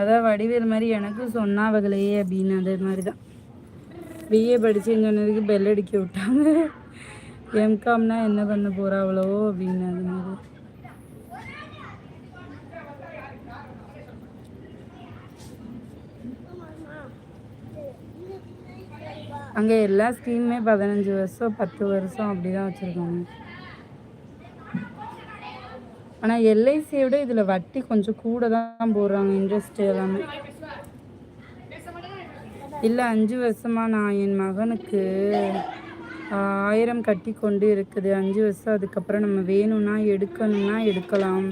அதான் வடிவேல் மாதிரி எனக்கும் சொன்னாவகளே அப்படின்னு அதே மாதிரி தான் பிஏ படிச்சுன்னு சொன்னதுக்கு பெல் அடிக்க விட்டாங்க. எம்காம்னா என்ன பண்ண போகிறாவளோ அப்படின்னு அது மாதிரி. அங்கே எல்லா ஸ்கீமுமே பதினஞ்சு வருஷம் பத்து வருஷம் அப்படி தான் வச்சுருக்காங்க. ஆனால் எல்ஐசியை விட இதில் வட்டி கொஞ்சம் கூட தான் போடுறாங்க இன்ட்ரெஸ்ட் எல்லாமே. இல்லை அஞ்சு வருஷமாக நான் என் மகனுக்கு ஆயிரம் கட்டி கொண்டு இருக்குது. அஞ்சு வருஷம் அதுக்கப்புறம் நம்ம வேணும்னா எடுக்கணும்னா எடுக்கலாம்.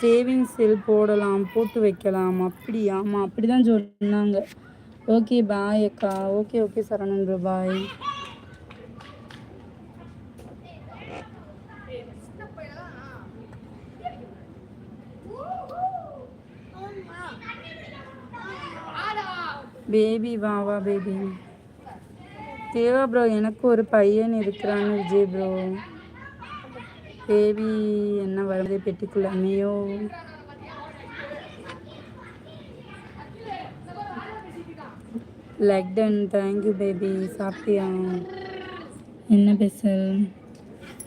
சேவிங்ஸில் போடலாம் போட்டு வைக்கலாம். அப்படி ஆமாம் அப்படி தான் சொன்னாங்க. ஓகே பாய் அக்கா. Okay okay Saravanan bye baby வா வா பேபி. தேவா ப்ரோ எனக்கு ஒரு பையன் இருக்கிறான்னு விஜய் ப்ரோ பேபி என்ன வருது பெட்டிக்குள்ள அம்மையோ லக்டன் தேங்க்யூ பேபி சாப்பிட்டியா? என்ன பேசல்?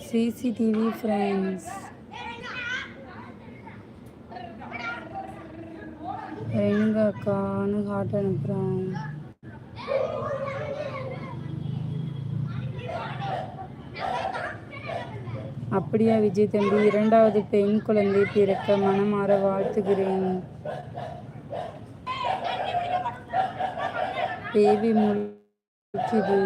சிசிடிவி ஃப்ரெண்ட்ஸ் எங்க அக்கான்னு ஹார்ட் அனுப்புகிறான் அப்படியா விஜய் தம்பி இரண்டாவது பெண் குழந்தை பிறக்க மனமாற வாழ்த்துகிறேன். பேபி முடிக்குது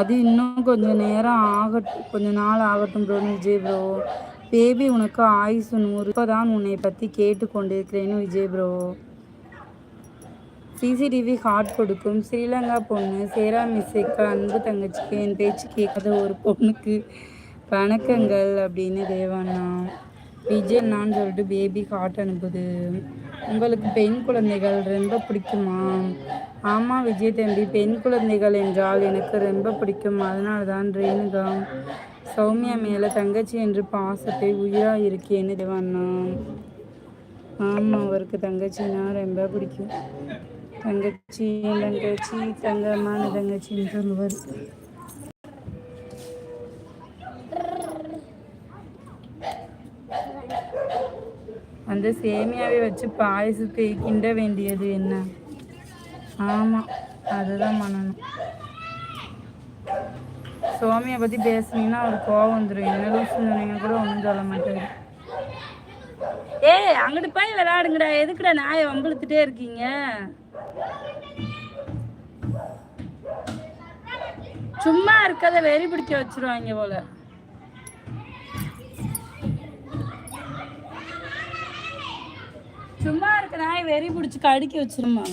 அது இன்னும் கொஞ்சம் நேரம் ஆகட்டும் கொஞ்சம் நாள் ஆகட்டும் ப்ரோ விஜய் ப்ரோ. பேபி உனக்கு ஆயுசு நூறு இப்போதான் உன்னை பற்றி கேட்டு கொண்டிருக்கிறேன்னு விஜய் ப்ரோ. சிசிடிவி ஹார்ட் கொடுக்கும். ஸ்ரீலங்கா பொண்ணு சேரா மிஸ்ஸுக்கு அன்பு தங்கச்சிக்கு என் பேச்சு கேட்காத ஒரு பொண்ணுக்கு வணக்கங்கள் அப்படின்னு தேவாண்ணா. விஜயண்ணான்னு சொல்லிட்டு பேபி ஹார்ட் அனுப்புது. உங்களுக்கு பெண் குழந்தைகள் ரொம்ப பிடிக்குமா? ஆமாம் விஜய் தம்பி பெண் குழந்தைகள் என்றால் எனக்கு ரொம்ப பிடிக்கும். அதனால தான் ரேணுகா சௌமியா மேலே தங்கச்சி என்று பாசத்தை உயிராக இருக்கேன்னு தேவாண்ணா ஆமாம் அவருக்கு தங்கச்சின்னா ரொம்ப பிடிக்கும். தங்கச்சி தங்கச்சி தங்கமான தங்கச்சின்னு சொல்லுவார். அந்த சேமியாவை வச்சு பாயசத்தை கிண்ட வேண்டியது என்ன? ஆமாம் அதுதான் பண்ணணும். சோமியை பற்றி பேசுனீங்கன்னா அவர் கோவம் வந்துடும் என்ன லூஸ் சொன்னீங்க கூட ஒன்றும் சொல்ல மாட்டாரு. ஏய் அங்கிட்டு போய் விளையாடுங்கடா. எதுக்குடா நாயை வம்பிழுத்துட்டே இருக்கீங்க? சும்மா இருக்கத வெறி பிடிக்க வச்சிருவாங்க போல. சும்மா இருக்க நாய் வெறி பிடிச்சி கடிக்க வச்சிருமா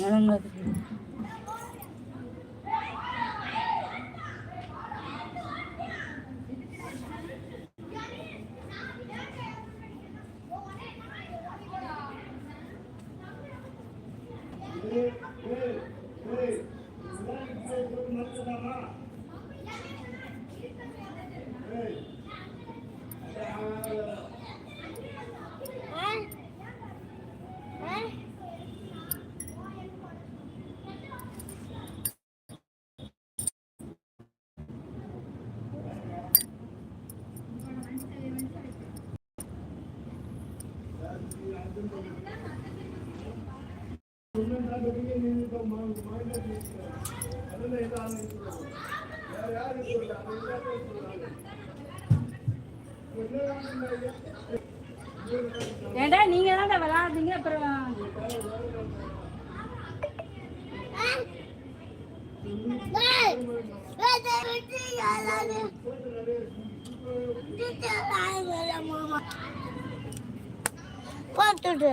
you. ஏண்டா நீங்க தான் விளையாடுறீங்க அப்புறம் போட்டுட்டு